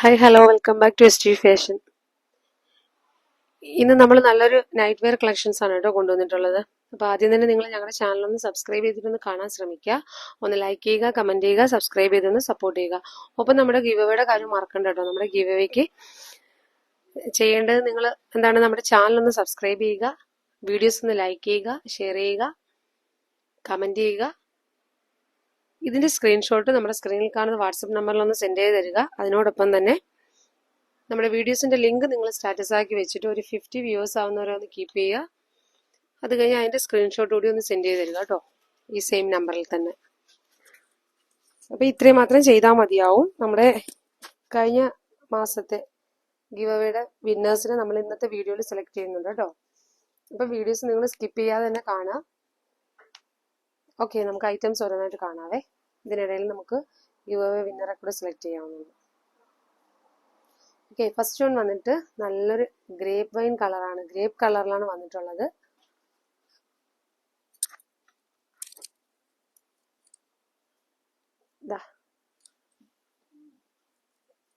Hi hello welcome back to S T fashion ഇന്ന് നമ്മൾ നല്ലൊരു നൈറ്റ് വെയർ കളക്ഷൻസ് ആണ് കേട്ടോ കൊണ്ടുവന്നിട്ടുള്ളത്. അപ്പോൾ ആദ്യം തന്നെ നിങ്ങൾ ഞങ്ങളുടെ ചാനൽ ഒന്ന് സബ്സ്ക്രൈബ് ചെയ്തിട്ടൊന്ന് കാണാൻ ശ്രമിക്കുക ഒന്ന് ലൈക്ക് ചെയ്യുക കമന്റ് ചെയ്യുക സബ്സ്ക്രൈബ് ചെയ്തൊന്ന് സപ്പോർട്ട് ചെയ്യുക. ഒപ്പം നമ്മുടെ ഗിവവേയുടെ കാര്യം മറക്കണ്ട കേട്ടോ. നമ്മുടെ ഗിവവേക്ക് ചെയ്യേണ്ടത് നിങ്ങൾ എന്താണ് നമ്മുടെ ചാനൽ ഒന്ന് സബ്സ്ക്രൈബ് ചെയ്യുക വീഡിയോസ് ഒന്ന് ലൈക്ക് ചെയ്യുക ഷെയർ ചെയ്യുക കമന്റ് ചെയ്യുക ഇതിന്റെ സ്ക്രീൻഷോട്ട് നമ്മുടെ സ്ക്രീനിൽ കാണുന്ന വാട്സപ്പ് നമ്പറിൽ ഒന്ന് സെൻഡ് ചെയ്ത് തരിക. അതിനോടൊപ്പം തന്നെ നമ്മുടെ വീഡിയോസിന്റെ ലിങ്ക് നിങ്ങൾ സ്റ്റാറ്റസ് ആക്കി വെച്ചിട്ട് ഒരു ഫിഫ്റ്റി വ്യൂവേഴ്സ് ആവുന്നവരെ ഒന്ന് കീപ്പ് ചെയ്യുക. അത് കഴിഞ്ഞ് അതിന്റെ സ്ക്രീൻഷോട്ട് കൂടി ഒന്ന് സെൻഡ് ചെയ്ത് തരിക കേട്ടോ. ഈ സെയിം നമ്പറിൽ തന്നെ. അപ്പോൾ ഇത്രയും മാത്രം ചെയ്താൽ മതിയാവും. നമ്മുടെ കഴിഞ്ഞ മാസത്തെ ഗിവ് അവയുടെ വിന്നേഴ്സിനെ നമ്മൾ ഇന്നത്തെ വീഡിയോയിൽ സെലക്ട് ചെയ്യുന്നുണ്ട് കേട്ടോ. അപ്പോൾ വീഡിയോസ് നിങ്ങൾ സ്കിപ്പ് ചെയ്യാതെ തന്നെ കാണാം ഓക്കെ നമുക്ക് ഐറ്റംസ് ഓരോന്നായിട്ട് കാണാവേ. ഇതിനിടയിൽ നമുക്ക് ഗിവ് എ വിന്നറെ കൂടെ സെലക്ട് ചെയ്യാവുന്നതാണ് ഓക്കെ ഫസ്റ്റ് വൺ വന്നിട്ട് നല്ലൊരു ഗ്രേപ്പ് വൈൻ കളറാണ് ഗ്രേപ്പ് കളറിലാണ് വന്നിട്ടുള്ളത്.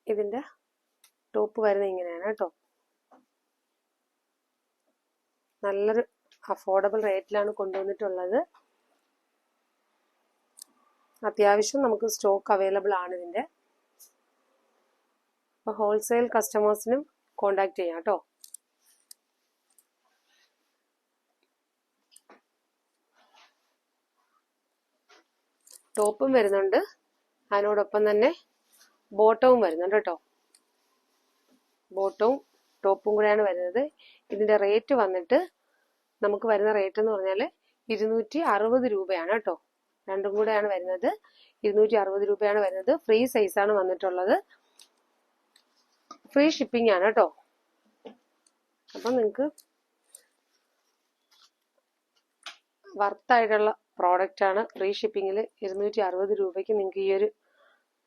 ഇതിന്റെ ടോപ്പ് വരുന്നത് ഇങ്ങനെയാണ് കേട്ടോ. നല്ലൊരു അഫോർഡബിൾ റേറ്റിലാണ് കൊണ്ടുവന്നിട്ടുള്ളത്. അത്യാവശ്യം നമുക്ക് സ്റ്റോക്ക് അവൈലബിൾ ആണ് ഇതിന്റെ അപ്പോൾ ഹോൾസെയിൽ കസ്റ്റമേഴ്സിനും കോണ്ടാക്ട് ചെയ്യാം കേട്ടോ. ടോപ്പും വരുന്നുണ്ട്. അതിനോടൊപ്പം തന്നെ ബോട്ടവും വരുന്നുണ്ട് കേട്ടോ. ബോട്ടവും ടോപ്പും കൂടെയാണ് വരുന്നത്. ഇതിന്റെ റേറ്റ് വന്നിട്ട് നമുക്ക് വരുന്ന റേറ്റ് എന്ന് പറഞ്ഞാൽ ഇരുന്നൂറ്റി അറുപത് രൂപയാണ് കേട്ടോ. രണ്ടും കൂടെയാണ് വരുന്നത്. ഇരുന്നൂറ്റി അറുപത് രൂപയാണ് വരുന്നത്. ഫ്രീ സൈസ് ആണ് വന്നിട്ടുള്ളത്. ഫ്രീ ഷിപ്പിംഗ് ആണ് കേട്ടോ അപ്പൊ നിങ്ങൾക്ക് വർത്തായിട്ടുള്ള പ്രോഡക്റ്റ് ആണ്. ഫ്രീ ഷിപ്പിങ്ങിൽ ഇരുന്നൂറ്റി അറുപത് രൂപയ്ക്ക് നിങ്ങൾക്ക് ഈ ഒരു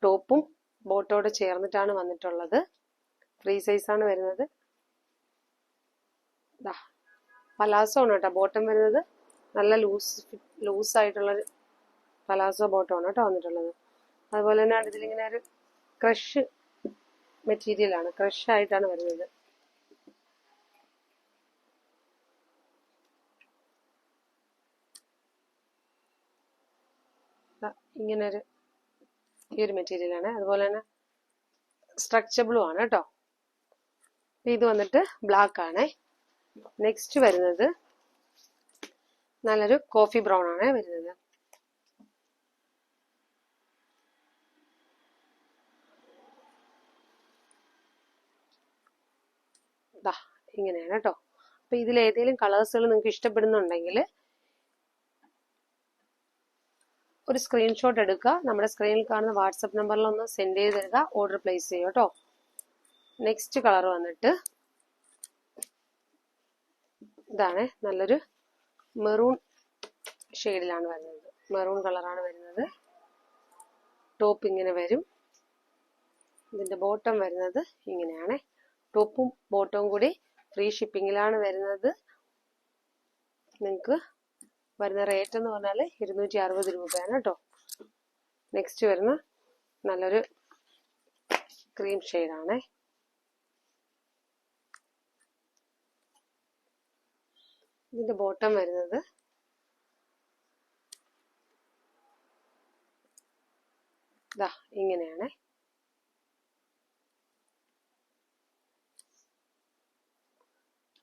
ടോപ്പും ബോട്ടോടെ ചേർന്നിട്ടാണ് വന്നിട്ടുള്ളത്. ഫ്രീ സൈസ് ആണ് വരുന്നത്. പലാസോ ആണ് കേട്ടോ ബോട്ടം വരുന്നത്. നല്ല ലൂസ് ലൂസ് ആയിട്ടുള്ളൊരു പലാസോ ബോട്ടമാണ് കേട്ടോ വന്നിട്ടുള്ളത്. അതുപോലെ തന്നെ ഇതിലിങ്ങനെ ഒരു ക്രഷ് മെറ്റീരിയൽ ആണ്. ക്രഷ് ആയിട്ടാണ് വരുന്നത്. ഇങ്ങനൊരു ഈ ഒരു മെറ്റീരിയൽ ആണ്. അതുപോലെ തന്നെ സ്ട്രക്ചബിളും ആണ് കേട്ടോ. ഇത് വന്നിട്ട് ബ്ലാക്ക് ആണ്. നെക്സ്റ്റ് വരുന്നത് നല്ലൊരു കോഫി ബ്രൗൺ ആണ് വരുന്നത്. ദാ ഇങ്ങനെയാണ് കേട്ടോ അപ്പൊ ഇതിൽ ഏതെങ്കിലും കളേഴ്സുകൾ നിങ്ങൾക്ക് ഇഷ്ടപ്പെടുന്നുണ്ടെങ്കിൽ ഒരു സ്ക്രീൻഷോട്ട് എടുക്കുക. നമ്മുടെ സ്ക്രീനിൽ കാണുന്ന വാട്സപ്പ് നമ്പറിൽ ഒന്ന് സെൻഡ് ചെയ്ത് തരിക. ഓർഡർ പ്ലേസ് ചെയ്യുക കേട്ടോ നെക്സ്റ്റ് കളർ വന്നിട്ട് ഇതാണ്. നല്ലൊരു മെറൂൺ ഷെയ്ഡിലാണ് വരുന്നത്. മെറൂൺ കളറാണ് വരുന്നത്. ടോപ്പ് ഇങ്ങനെ വരും. ഇതിന്റെ ബോട്ടം വരുന്നത് ഇങ്ങനെയാണ്. ടോപ്പും ബോട്ടവും കൂടി ഫ്രീ ഷിപ്പിങ്ങിലാണ് വരുന്നത്. നിങ്ങൾക്ക് വരുന്ന റേറ്റ് എന്ന് പറഞ്ഞാൽ ഇരുന്നൂറ്റി അറുപത് രൂപയാണ് കേട്ടോ. നെക്സ്റ്റ് വരുന്ന നല്ലൊരു ക്രീം ഷെയ്ഡാണേ ഇതിന്റെ ബോട്ടം വരുന്നത് ഇതാ ഇങ്ങനെയാണേ.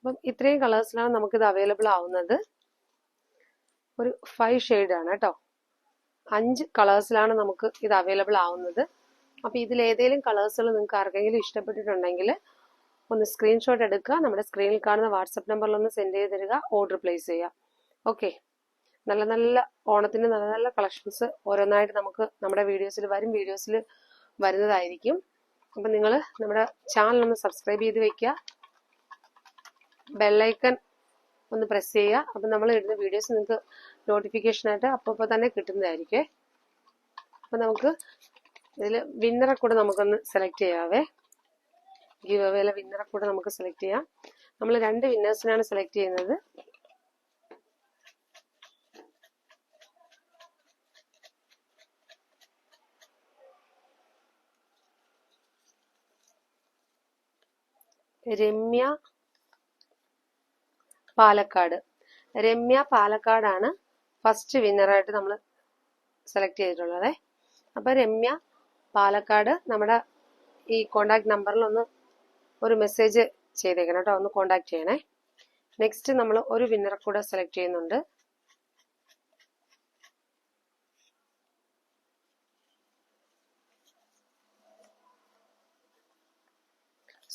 അപ്പം ഇത്രയും കളേഴ്സിലാണ് നമുക്കിത് അവൈലബിൾ ആവുന്നത്. ഒരു ഫൈവ് ഷെയ്ഡ് ആണ് കേട്ടോ. അഞ്ച് കളേഴ്സിലാണ് നമുക്ക് ഇത് അവൈലബിൾ ആവുന്നത്. അപ്പോൾ ഇതിൽ ഏതെങ്കിലും കളേഴ്സുകൾ നിങ്ങൾക്ക് ആർക്കെങ്കിലും ഇഷ്ടപ്പെട്ടിട്ടുണ്ടെങ്കിൽ ഒന്ന് സ്ക്രീൻഷോട്ട് എടുക്കുക. നമ്മുടെ സ്ക്രീനിൽ കാണുന്ന വാട്സപ്പ് നമ്പറിൽ ഒന്ന് സെൻഡ് ചെയ്ത് തരിക. ഓർഡർ പ്ലേസ് ചെയ്യുക. ഓക്കെ നല്ല നല്ല ഓണത്തിന് നല്ല നല്ല കളക്ഷൻസ് ഓരോന്നായിട്ട് നമുക്ക് നമ്മുടെ വീഡിയോസിൽ വരും. വീഡിയോസിൽ വരുന്നതായിരിക്കും. അപ്പം നിങ്ങൾ നമ്മുടെ ചാനൽ ഒന്ന് സബ്സ്ക്രൈബ് ചെയ്ത് വെക്കുക. ബെല്ലൈക്കൺ ഒന്ന് പ്രസ് ചെയ്യുക. അപ്പം നമ്മൾ ഇടുന്ന വീഡിയോസ് നിങ്ങൾക്ക് നോട്ടിഫിക്കേഷനായിട്ട് അപ്പോൾ തന്നെ കിട്ടുന്നതായിരിക്കും. അപ്പം നമുക്ക് ഇതിൽ വിന്നറെ കൂടെ നമുക്കൊന്ന് സെലക്ട് ചെയ്യാവേ. ഗീവ് അവേയിലെ വിന്നറെ കൂടെ നമുക്ക് സെലക്ട് ചെയ്യാം. നമ്മൾ രണ്ട് വിന്നേഴ്സിനാണ് സെലക്ട് ചെയ്യുന്നത്. രമ്യ പാലക്കാട്. രമ്യ പാലക്കാടാണ് ഫസ്റ്റ് വിന്നറായിട്ട് നമ്മൾ സെലക്ട് ചെയ്തിട്ടുള്ളത്. അപ്പൊ രമ്യ പാലക്കാട് നമ്മുടെ ഈ കോണ്ടാക്ട് നമ്പറിൽ ഒന്ന് ഒരു മെസ്സേജ് ചെയ്തേക്കണം കേട്ടോ ഒന്ന് കോണ്ടാക്ട് ചെയ്യണേ. നെക്സ്റ്റ് നമ്മൾ ഒരു വിന്നറെ കൂടെ സെലക്ട് ചെയ്യുന്നുണ്ട്.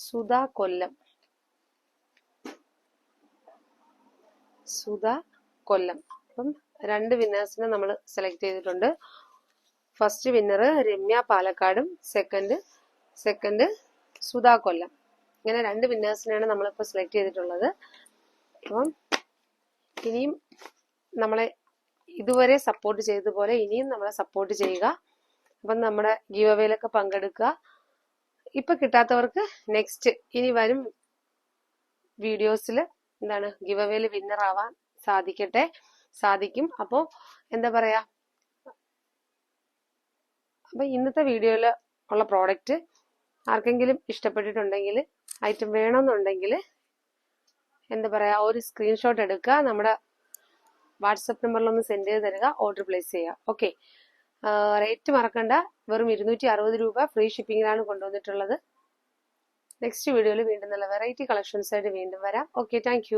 സുധ കൊല്ലം. സുധ കൊല്ലം. അപ്പം രണ്ട് വിന്നേഴ്സിനെ നമ്മൾ സെലക്ട് ചെയ്തിട്ടുണ്ട്. ഫസ്റ്റ് വിന്നർ രമ്യ പാലക്കാടും സെക്കൻഡ് സെക്കൻഡ് സുധാ കൊല്ലം. ഇങ്ങനെ രണ്ട് വിന്നേഴ്സിനെയാണ് നമ്മളിപ്പോൾ സെലക്ട് ചെയ്തിട്ടുള്ളത്. അപ്പം ഇനിയും നമ്മളെ ഇതുവരെ സപ്പോർട്ട് ചെയ്തതുപോലെ ഇനിയും നമ്മളെ സപ്പോർട്ട് ചെയ്യുക. അപ്പം നമ്മുടെ ഗീവ് അവേയിലൊക്കെ പങ്കെടുക്കുക. ഇപ്പം കിട്ടാത്തവർക്ക് നെക്സ്റ്റ് ഇനി വരും വീഡിയോസിൽ എന്താണ് ഗിവ് അവേയിൽ വിന്നർ ആവാൻ സാധിക്കട്ടെ? സാധിക്കും. അപ്പോ എന്താ പറയാ? അപ്പൊ ഇന്നത്തെ വീഡിയോയിൽ ഉള്ള പ്രോഡക്റ്റ് ആർക്കെങ്കിലും ഇഷ്ടപ്പെട്ടിട്ടുണ്ടെങ്കിൽ ഐറ്റം വേണമെന്നുണ്ടെങ്കിൽ എന്താ പറയാ ഒരു സ്ക്രീൻഷോട്ട് എടുക്കുക. നമ്മുടെ വാട്സപ്പ് നമ്പറിൽ ഒന്ന് സെൻഡ് ചെയ്ത് തരിക. ഓർഡർ പ്ലേസ് ചെയ്യുക. ഓക്കെ റേറ്റ് മറക്കണ്ട. വെറും ഇരുന്നൂറ്റി അറുപത് രൂപ ഫ്രീ ഷിപ്പിങ്ങിലാണ് കൊണ്ടുവന്നിട്ടുള്ളത്. നെക്സ്റ്റ് വീഡിയോയിൽ വീണ്ടും നല്ല വെറൈറ്റി കളക്ഷൻസ് ആയിട്ട് വീണ്ടും വരാം. Okay thank